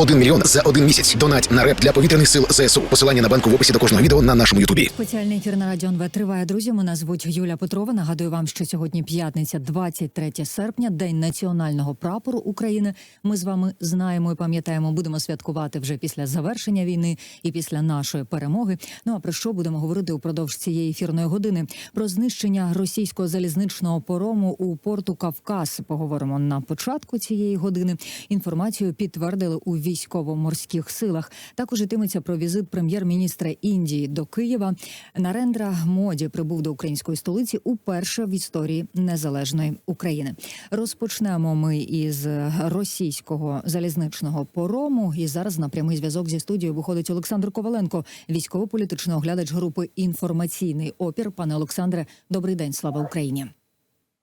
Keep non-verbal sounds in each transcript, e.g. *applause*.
1 мільйон за один місяць. Донать на реп для повітряних сил ЗСУ. Посилання на банку в описі до кожного відео на нашому Ютубі. Спеціальний ефір на радіо НВ триває. Друзі, мене звуть Юля Петрова. Нагадую вам, що сьогодні п'ятниця, 23 серпня, день національного прапору України. Ми з вами знаємо і пам'ятаємо, будемо святкувати вже після завершення війни і після нашої перемоги. Ну а про що будемо говорити упродовж цієї ефірної години? Про знищення російського залізничного порому у порту Кавказ. Поговоримо на початку цієї години. Інформацію підтвердили у військово-морських силах. Також йтиметься про візит прем'єр-міністра Індії до Києва. Нарендра Моді прибув до української столиці уперше в історії незалежної України. Розпочнемо ми із російського залізничного порому. І зараз на прямий зв'язок зі студією виходить Олександр Коваленко, військово-політичний оглядач групи інформаційний опір. Пане Олександре, добрий день, слава Україні.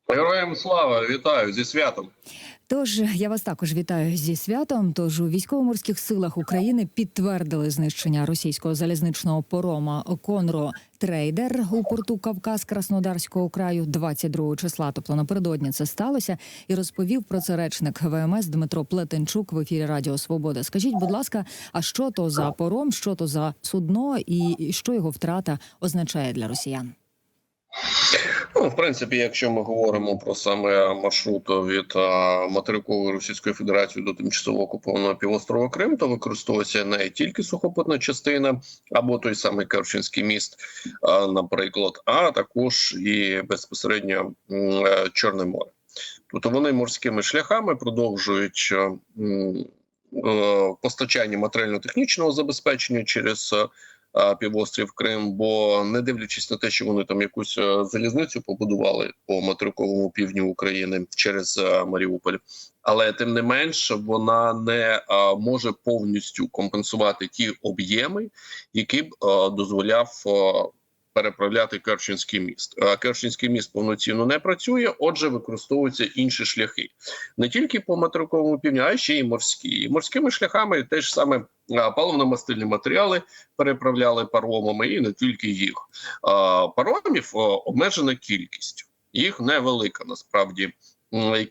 Героям слава, вітаю зі святом. Тож я вас також вітаю зі святом. Тож у військово-морських силах України підтвердили знищення російського залізничного порома Конро Трейдер у порту Кавказ Краснодарського краю 22 числа. Тобто напередодні це сталося, і розповів про це речник ВМС Дмитро Плетенчук в ефірі Радіо Свобода. Скажіть, будь ласка, а що то за пором, що то за судно, і що його втрата означає для росіян? Ну, в принципі, якщо ми говоримо про саме маршрут від материкової Російської Федерації до тимчасово окупованого півострова Крим, то використовується не тільки сухопутна частина або той самий Керченський міст, наприклад, а також і безпосередньо е, Чорне море. Тобто вони морськими шляхами продовжують е, е, постачання матеріально-технічного забезпечення через півострів Крим, бо не дивлячись на те, що вони там якусь е, залізницю побудували по материковому півдню України через е, Маріуполь, але тим не менш вона не може повністю компенсувати ті об'єми, які б дозволяв. Переправляти Керченський міст. А Керченський міст повноцінно не працює, отже, використовуються інші шляхи не тільки по материковому півдню, а ще й морські. І морськими шляхами теж саме паливно-мастильні матеріали переправляли паромами, і не тільки їх. Паромів обмежена кількість, їх невелика насправді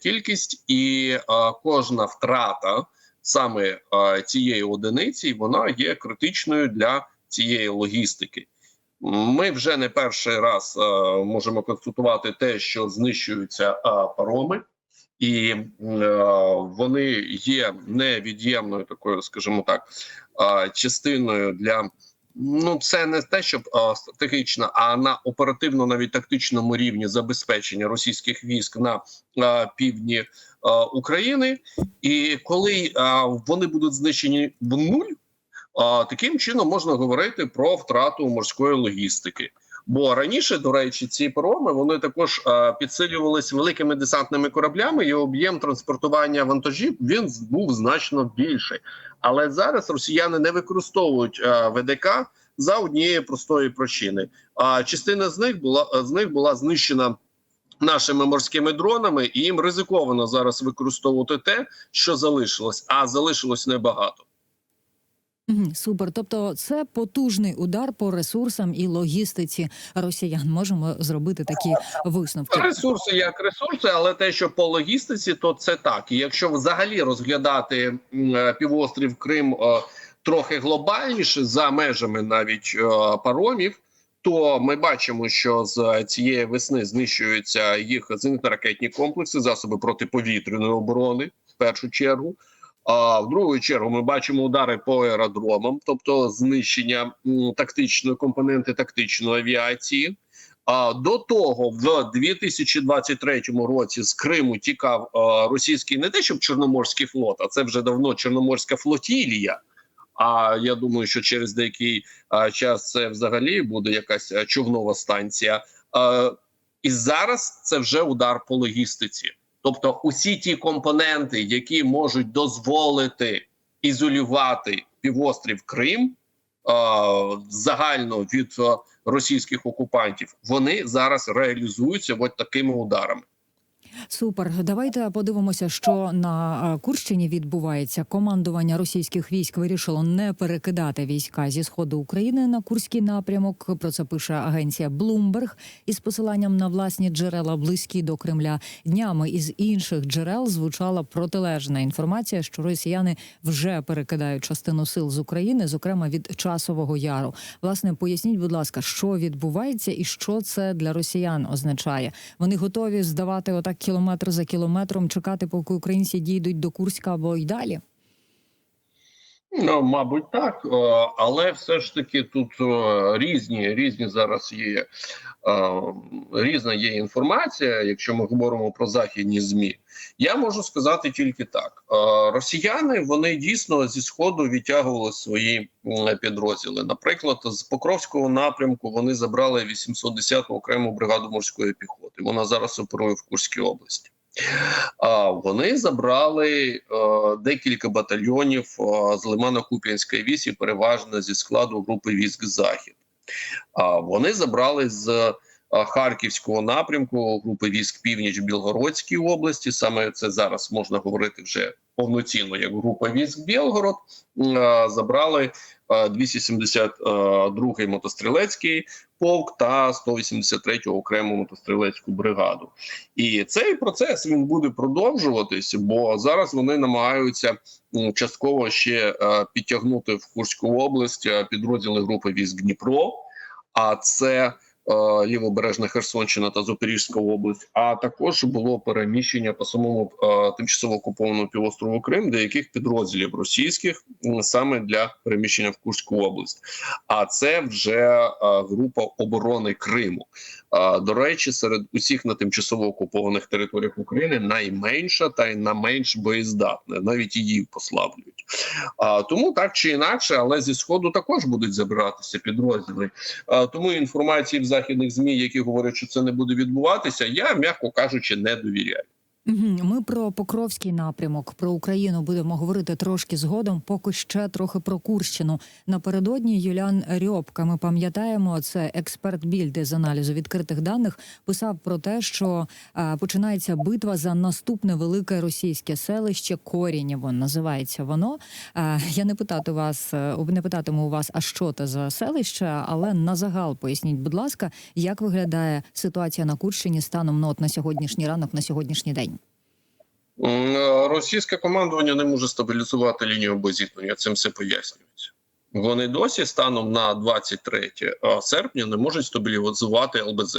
кількість, і кожна втрата саме цієї одиниці вона є критичною для цієї логістики. Ми вже не перший раз а, можемо констатувати те, що знищуються а, пароми, і е, вони є невід'ємною такою, скажімо так, а, частиною для. Ну, це не те, щоб а, стратегічно, а на оперативно, навіть тактичному рівні забезпечення російських військ на а, півдні а, України. І коли а, вони будуть знищені в нуль, таким чином можна говорити про втрату морської логістики. Бо раніше, до речі, ці пароми вони також а, підсилювалися великими десантними кораблями, і об'єм транспортування вантажів він був значно більший. Але зараз росіяни не використовують а, ВДК за однієї простої причини. А частина з них була з них була знищена. Нашими морськими дронами, і їм ризиковано зараз використовувати те, що залишилось, а залишилось небагато. Супер. Тобто, це потужний удар по ресурсам і логістиці росіян. Можемо зробити такі висновки. Ресурси як ресурси, але те, що по логістиці, то це так. І якщо взагалі розглядати е, півострів Крим е, трохи глобальніше за межами навіть е, паромів, то ми бачимо, що з цієї весни знищуються їх зенітно-ракетні комплекси, засоби протиповітряної оборони в першу чергу. А в другу чергу ми бачимо удари по аеродромам, тобто знищення тактичної компоненти тактичної авіації. До того, в 2023 році з Криму тікав російський не те, щоб Чорноморський флот, а це вже давно Чорноморська флотілія. А я думаю, що через деякий час це взагалі буде якась човнова станція. І зараз це вже удар по логістиці. Тобто, усі ті компоненти, які можуть дозволити ізолювати півострів Крим е загально від російських окупантів, вони зараз реалізуються от такими ударами. Супер. Давайте подивимося, що на е, Курщині відбувається. Командування російських військ вирішило не перекидати війська зі сходу України на Курський напрямок. Про це пише агенція Bloomberg із посиланням на власні джерела близькі до Кремля. Днями із інших джерел звучала протилежна інформація, що росіяни вже перекидають частину сил з України, зокрема від часового яру. Власне, поясніть, будь ласка, що відбувається і що це для росіян означає. Вони готові здавати отак кілометр за кілометром, чекати, поки українці дійдуть до Курська або й далі. Ну, мабуть, так, Е, але все ж таки тут е, різні різні зараз є е, різна є інформація. Якщо ми говоримо про західні змі, я можу сказати тільки так: росіяни вони дійсно зі сходу відтягували свої підрозділи. Наприклад, з Покровського напрямку вони забрали 810-ту окрему бригаду морської піхоти. Вона зараз оперує в Курській області. Вони забрали е, декілька батальйонів е, з Лимано-Куп'янської вісі, переважно зі складу групи військ Захід. Вони забрали з е, Харківського напрямку групи військ північ Білгородській області. Саме це зараз можна говорити вже повноцінно як група військ Білгород. Забрали 272-й мотострілецький полк та 183-ю окрему мотострілецьку бригаду. І цей процес він буде продовжуватись, бо зараз вони намагаються частково ще е, підтягнути в Курську область е, підрозділи групи військ Дніпро. А це е, лівобережна Херсонщина та Запорізька область. А також було переміщення по самому е, тимчасово окупованому півострову Крим деяких підрозділів російських саме для переміщення в Курську область. А це вже е, група оборони Криму. До речі, серед усіх на тимчасово окупованих територіях України найменша та й на менш боєздатна. Навіть її послаблюють. А тому так чи інакше, але зі сходу також будуть забиратися підрозділи. А, тому інформації в західних змі, які говорять, що це не буде відбуватися, я м'яко кажучи, не довіряю. Ми про Покровський напрямок, про Україну будемо говорити трошки згодом. Поки ще трохи про Курщину. Напередодні Юліан Рьопка, ми пам'ятаємо, це експерт більди з аналізу відкритих даних, писав про те, що е, починається битва за наступне велике російське селище Корінєво. Називається воно. Е, я не питати вас, е, не питатиму у вас, а що це за селище, але на загал поясніть, будь ласка, як виглядає ситуація на Курщині станом ну, от на сьогоднішній ранок, на сьогоднішній день. Е, Російське командування не може стабілізувати лінію обозіткнення. Цим все пояснюється. Вони досі станом на 23 серпня не можуть стабілізувати ЛБЗ.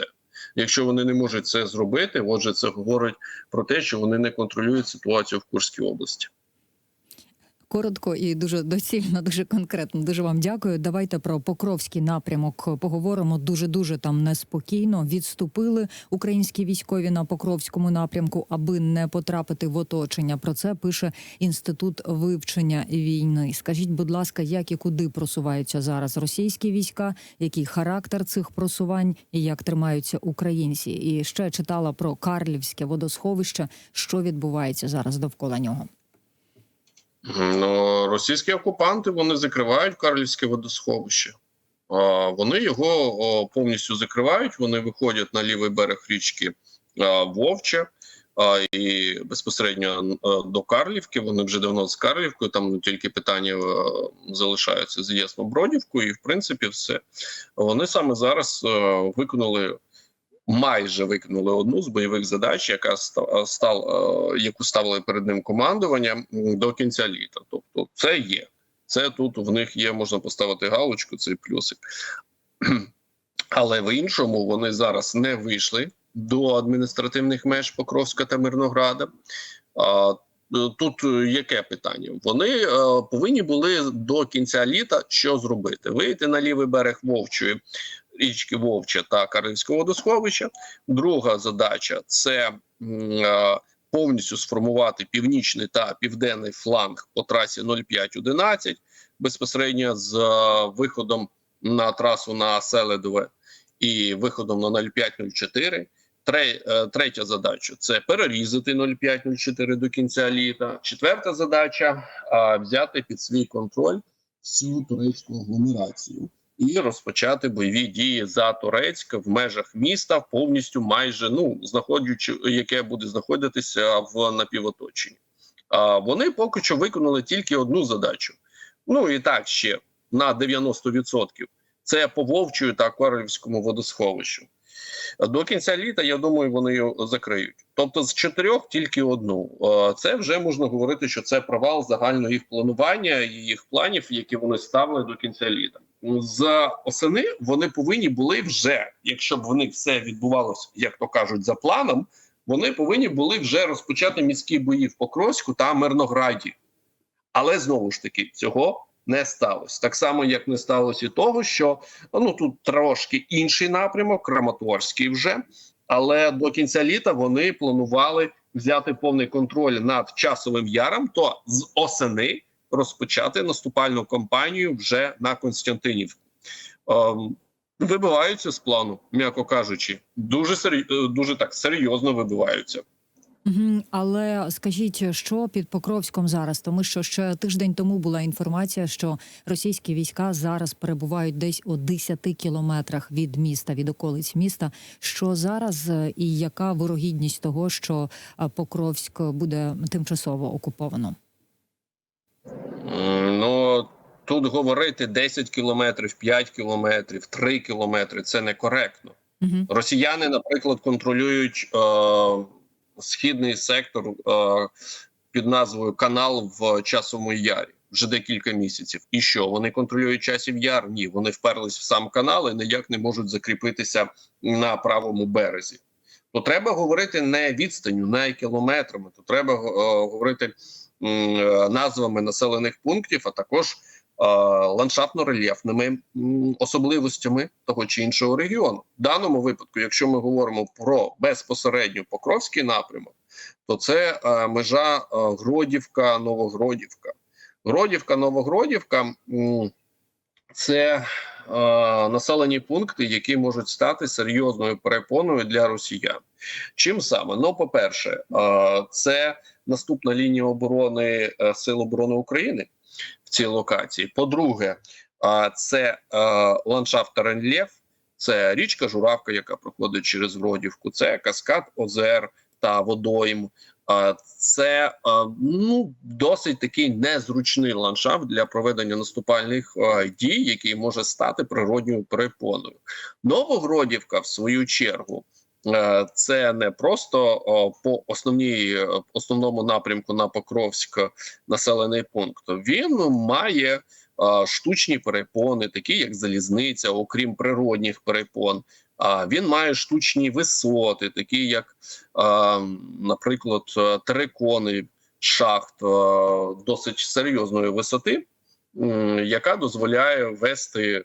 Якщо вони не можуть це зробити, отже, це говорить про те, що вони не контролюють ситуацію в Курській області. Коротко і дуже доцільно, дуже конкретно. Дуже вам дякую. Давайте про Покровський напрямок поговоримо. Дуже дуже там неспокійно. Відступили українські військові на Покровському напрямку, аби не потрапити в оточення. Про це пише інститут вивчення війни. Скажіть, будь ласка, як і куди просуваються зараз російські війська, який характер цих просувань і як тримаються українці? І ще читала про Карлівське водосховище, що відбувається зараз довкола нього. Ну, російські окупанти вони закривають Карлівське водосховище. Вони його повністю закривають. Вони виходять на лівий берег річки а, Вовче а, і безпосередньо до Карлівки. Вони вже давно з Карлівкою. Там тільки питання залишаються з Яснобродівкою, і в принципі все. Вони саме зараз виконали. Майже виконали одну з бойових задач, яка ста- стал, е, яку ставили перед ним командування до кінця літа. Тобто, це є. Це тут в них є, можна поставити галочку, цей плюсик. *clears throat* Але в іншому вони зараз не вийшли до адміністративних меж Покровська та Мирнограда. Е, Тут е, яке питання? Вони е, повинні були до кінця літа що зробити? Вийти на лівий берег Вовчої річки Вовча та Карлівського водосховища. Друга задача це е, повністю сформувати північний та південний фланг по трасі 0511 безпосередньо з е, виходом на трасу на Селедове і виходом на 0504. Тре- е, Третя задача це перерізати 0504 до кінця літа. Четверта задача взяти під свій контроль всю турецьку агломерацію. І розпочати бойові дії за Турецьк в межах міста, повністю майже ну знаходячи, яке буде знаходитися в напівоточенні. А вони поки що виконали тільки одну задачу. Ну і так ще на 90%. Це по Вовчою та Акварівському водосховищу. До кінця літа, я думаю, вони його закриють. Тобто з чотирьох тільки одну. Це вже можна говорити, що це провал загального їх планування і їх планів, які вони ставили до кінця літа. З осени вони повинні були вже, якщо б вони все відбувалося, як то кажуть, за планом, вони повинні були вже розпочати міські бої в Покровську та Мирнограді. Але знову ж таки цього не сталося. Так само, як не сталося і того, що ну тут трошки інший напрямок, Краматорський вже. Але до кінця літа вони планували взяти повний контроль над часовим яром, то з осени розпочати наступальну кампанію вже на Константинівку. Ем, вибиваються з плану, м'яко кажучи, дуже сер... дуже так серйозно вибиваються. Але скажіть, що під Покровськом зараз? Тому що ще тиждень тому була інформація, що російські війська зараз перебувають десь у 10 кілометрах від міста, від околиць міста. Що зараз е, і яка вирогідність того, що е, Покровськ буде тимчасово окуповано? Ну тут говорити 10 кілометрів, 5 кілометрів, 3 кілометри це некоректно. Угу. Росіяни, наприклад, контролюють е, східний сектор е, під назвою Канал в Часовому Ярі вже декілька місяців. І що вони контролюють часів яр? Ні, вони вперлись в сам канал і ніяк не можуть закріпитися на правому березі. То треба говорити не відстанню, не кілометрами, то треба е, говорити назвами населених пунктів, а також е, ландшафтно-рельєфними особливостями того чи іншого регіону. В даному випадку, якщо ми говоримо про безпосередньо Покровський напрямок, то це е, межа е, Гродівка, Новогродівка. Гродівка, Новогродівка це е, населені пункти, які можуть стати серйозною перепоною для росіян. Чим саме? Ну, по-перше, е, це наступна лінія оборони е, Сил оборони України в цій локації. По-друге, е, це е, ландшафт та це річка Журавка, яка проходить через Гродівку, це каскад озер та водойм. Це ну досить такий незручний ландшафт для проведення наступальних дій, який може стати природньою перепоною. Новогродівка, в свою чергу, це не просто по основній основному напрямку на Покровськ населений пункт. Він має штучні перепони, такі як залізниця, окрім природних перепон. Він має штучні висоти, такі як, наприклад, е, терикони шахт досить серйозної висоти, яка дозволяє вести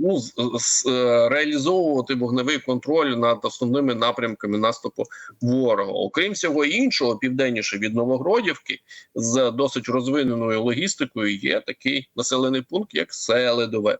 ну, з- з- е, реалізовувати вогневий контроль над основними напрямками наступу ворога. Окрім всього іншого, південніше від Новогродівки з досить розвиненою логістикою є такий населений пункт, як Селедове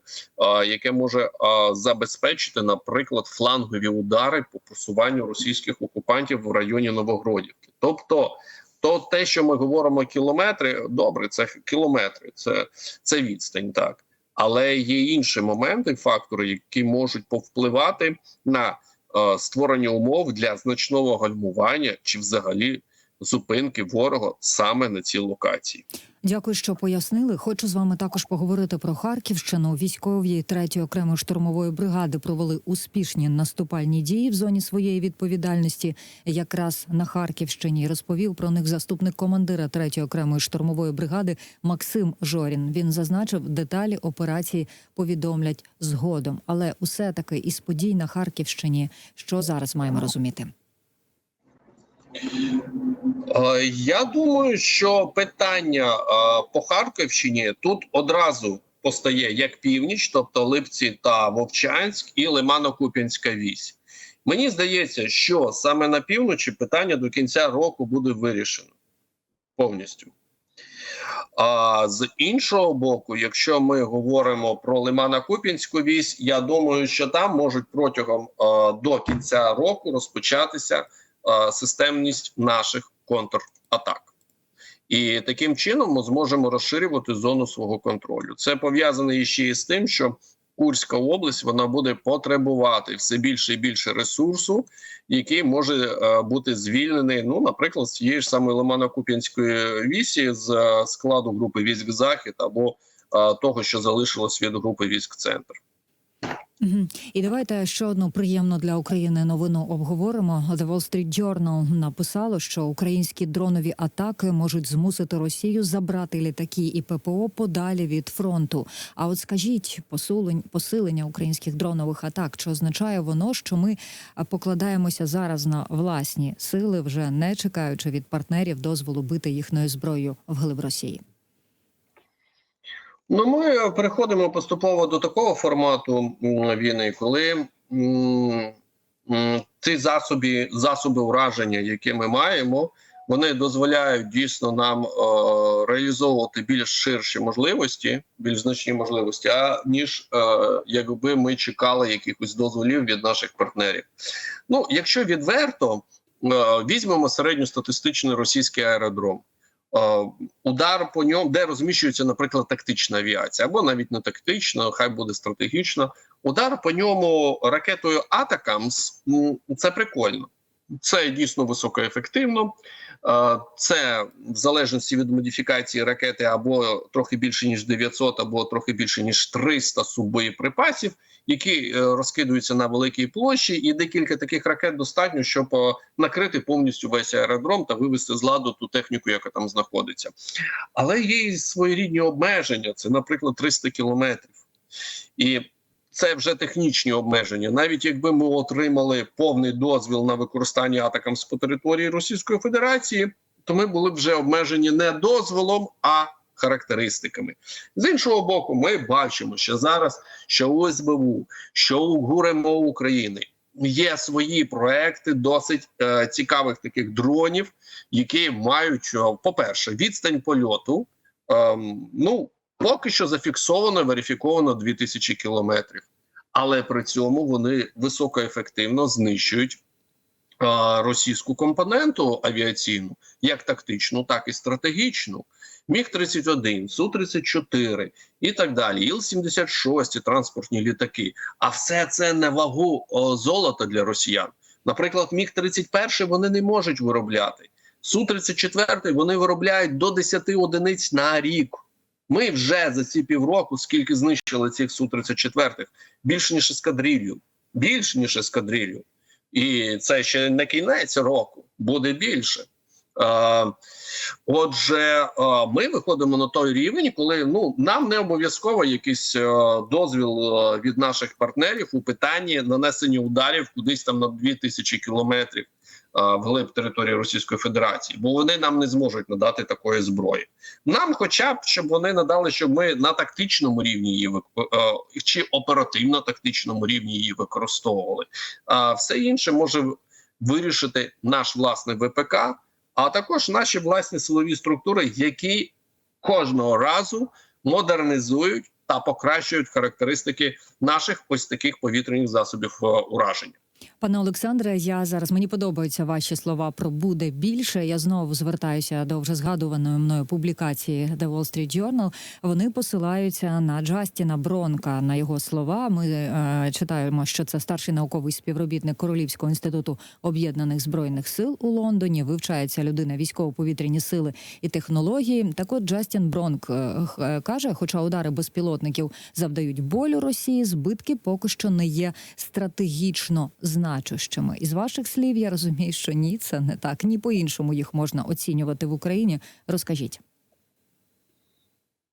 яке може забезпечити, наприклад, флангові удари по просуванню російських окупантів в районі Новогродівки. Тобто, то те, що ми говоримо кілометри, добре, це кілометри, це, це відстань, так. Але є інші моменти, фактори, які можуть повпливати на е, створення умов для значного гальмування чи взагалі зупинки ворога саме на цій локації. Дякую, що пояснили. Хочу з вами також поговорити про Харківщину. Військові 3-ї окремої штурмової бригади провели успішні наступальні дії в зоні своєї відповідальності, якраз на Харківщині. Розповів про них заступник командира 3-ї окремої штурмової бригади Максим Жорін. Він зазначив, деталі операції повідомлять згодом. Але усе таки із подій на Харківщині, що зараз маємо розуміти. Е, Я думаю, що питання е, по Харківщині тут одразу постає як північ, тобто Липці та Вовчанськ і Лимано-Куп'янська вісь. Мені здається, що саме на півночі питання до кінця року буде вирішено повністю. А з іншого боку, якщо ми говоримо про Лимано-Куп'янську вісь, я думаю, що там можуть протягом е, до кінця року розпочатися системність наших контратак. І таким чином ми зможемо розширювати зону свого контролю. Це пов'язано іще із тим, що Курська область вона буде потребувати все більше і більше ресурсу, який може е, бути звільнений. Ну, наприклад, з тієї ж самої Лимано-Куп'янської вісі з е, складу групи військ Захід або е, того, що залишилось від групи військ Центр. І давайте ще одну приємну для України новину обговоримо. The Wall Street Journal написало, що українські дронові атаки можуть змусити Росію забрати літаки і ППО подалі від фронту. А от скажіть, посилення українських дронових атак, чи означає воно, що ми покладаємося зараз на власні сили, вже не чекаючи від партнерів дозволу бити їхньою зброєю вглиб Росії? Ну, ми переходимо поступово до такого формату війни, коли ці засоби, засоби ураження, які ми маємо, вони дозволяють дійсно нам е, реалізовувати більш ширші можливості, більш значні можливості, а ніж е, якби ми чекали якихось дозволів від наших партнерів. Ну, якщо відверто, е, візьмемо середньостатистичний російський аеродром. Е, удар по ньому, де розміщується, наприклад, тактична авіація, або навіть не тактична, хай буде стратегічна. Удар по ньому ракетою Атакамс це прикольно. Це дійсно високоефективно. Е, Це в залежності від модифікації ракети або трохи більше ніж 900, або трохи більше ніж 300 суббоєприпасів, які е, розкидуються на великій площі, і декілька таких ракет достатньо, щоб е, накрити повністю весь аеродром та вивести з ладу ту техніку, яка там знаходиться. Але є і своєрідні обмеження. Це, наприклад, 300 кілометрів. І це вже технічні обмеження. Навіть якби ми отримали повний дозвіл на використання атакам по території Російської Федерації, то ми були б вже обмежені не дозволом, а характеристиками. З іншого боку, ми бачимо, що зараз що у СБУ, що у ГУРМО України є свої проекти досить е, цікавих таких дронів, які мають, е, по-перше, відстань польоту. Ем, ну поки що зафіксовано, верифіковано 2000 кілометрів, але при цьому вони високоефективно знищують е, російську компоненту авіаційну, як тактичну, так і стратегічну. Міг 31 су 34 і так далі. Іл 76 транспортні літаки. А все це на вагу о, золота для росіян. Наприклад, міг 31 вони не можуть виробляти. Су 34 вони виробляють до 10 одиниць на рік. Ми вже за ці півроку, скільки знищили цих су 34 більше ніж ескадрилью. Більше ніж ескадрилью. І це ще не кінець року, буде більше. Отже, ми виходимо на той рівень, коли ну нам не обов'язково якийсь е, дозвіл е, від наших партнерів у питанні нанесення ударів кудись там на 2000 кілометрів вглиб території Російської Федерації, бо вони нам не зможуть надати такої зброї. Нам, хоча б щоб вони надали, щоб ми на тактичному рівні її е, чи оперативно-тактичному рівні її використовували. А все інше може вирішити наш власний ВПК а також наші власні силові структури, які кожного разу модернізують та покращують характеристики наших ось таких повітряних засобів е, ураження. Пане Олександре, я зараз мені подобаються ваші слова про буде більше. Я знову звертаюся до вже згадуваної мною публікації The Wall Street Journal. Вони посилаються на Джастіна Бронка. На його слова ми е, читаємо, що це старший науковий співробітник Королівського інституту об'єднаних збройних сил у Лондоні. Вивчається людина військово-повітряні сили і технології. Так от Джастін Бронк е, е, каже, хоча удари безпілотників завдають болю Росії, збитки поки що не є стратегічно значущими. Із ваших слів я розумію, що ні, це не так. Ні по іншому їх можна оцінювати в Україні. Розкажіть.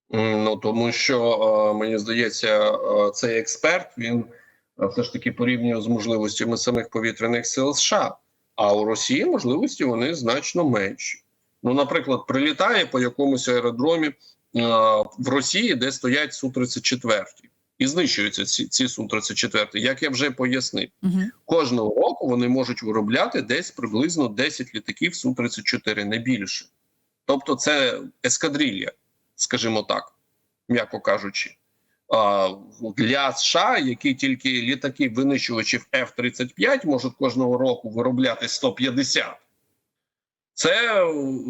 Ну тому що е, мені здається, е, цей експерт він е, все ж таки порівнює з можливостями самих повітряних сил США. А у Росії можливості вони значно менші. Ну, наприклад, прилітає по якомусь аеродромі в Росії, де стоять су 34 і знищуються ці, ці су 34 Як я вже пояснив, Угу. кожного року вони можуть виробляти десь приблизно 10 літаків су 34 не більше. Тобто, це ескадрилья, скажімо так, м'яко кажучи. А, Для США, які тільки літаки винищувачів F-35 можуть кожного року виробляти 150, Це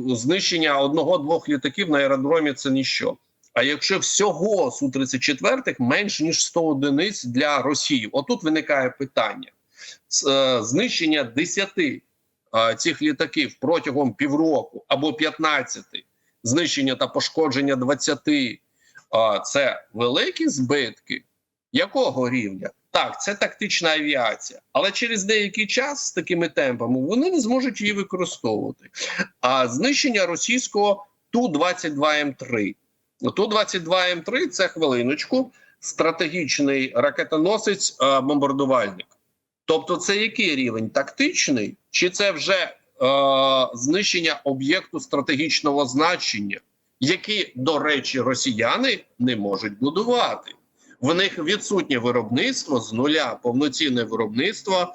знищення одного-двох літаків на аеродромі. Це ніщо. А якщо всього су 34 менш ніж 100 одиниць для Росії, отут виникає питання: е, знищення 10 е, цих літаків протягом півроку або 15, знищення та пошкодження 20 е, це великі збитки. Якого рівня? Так, це тактична авіація, але через деякий час з такими темпами вони не зможуть її використовувати. А знищення російського Ту-22М3. Ту-22М3 – це хвилиночку, стратегічний ракетоносець е, бомбардувальник. Тобто, це який рівень? Тактичний, чи це вже е, знищення об'єкту стратегічного значення, які, до речі, росіяни не можуть будувати? В них відсутнє виробництво з нуля, повноцінне виробництво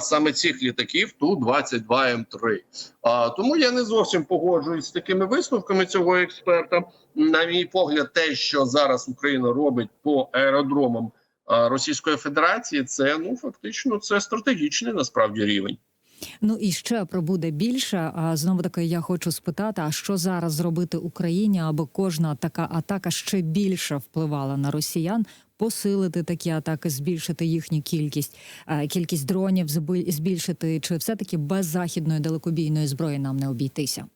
саме цих літаків Ту-22М3. А, тому я не зовсім погоджуюсь з такими висновками цього експерта. На мій погляд, те, що зараз Україна робить по аеродромам Російської Федерації, це ну фактично це стратегічний насправді рівень. Ну і ще про буде більше. А знову таки я хочу спитати: а що зараз зробити Україні, аби кожна така атака ще більше впливала на росіян? Посилити такі атаки, збільшити їхню кількість, е, кількість дронів збільшити, чи все таки без західної далекобійної зброї нам не обійтися?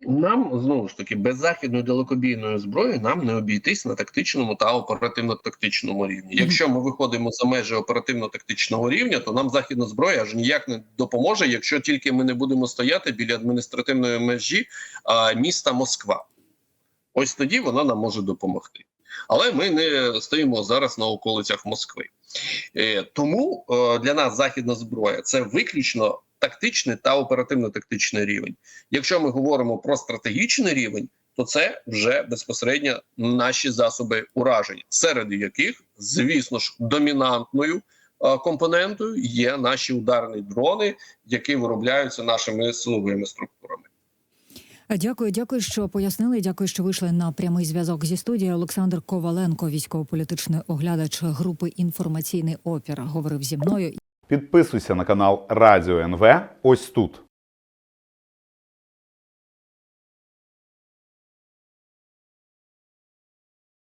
Нам знову ж таки без західної далекобійної зброї нам не обійтись на тактичному та оперативно-тактичному рівні. Якщо ми виходимо за межі оперативно-тактичного рівня, то нам західна зброя аж ніяк не допоможе, якщо тільки ми не будемо стояти біля адміністративної межі а, міста Москва. Ось тоді вона нам може допомогти. Але ми не стоїмо зараз на околицях Москви. Е, тому е, для нас західна зброя це виключно тактичний та оперативно-тактичний рівень. Якщо ми говоримо про стратегічний рівень, то це вже безпосередньо наші засоби ураження, серед яких, звісно ж, домінантною е, компонентою є наші ударні дрони, які виробляються нашими силовими структурами. Е, Дякую, дякую, що пояснили. Дякую, що вийшли на прямий зв'язок зі студією. Олександр Коваленко, військово-політичний оглядач групи інформаційний опір, говорив зі мною. Підписуйся на канал Радіо НВ ось тут.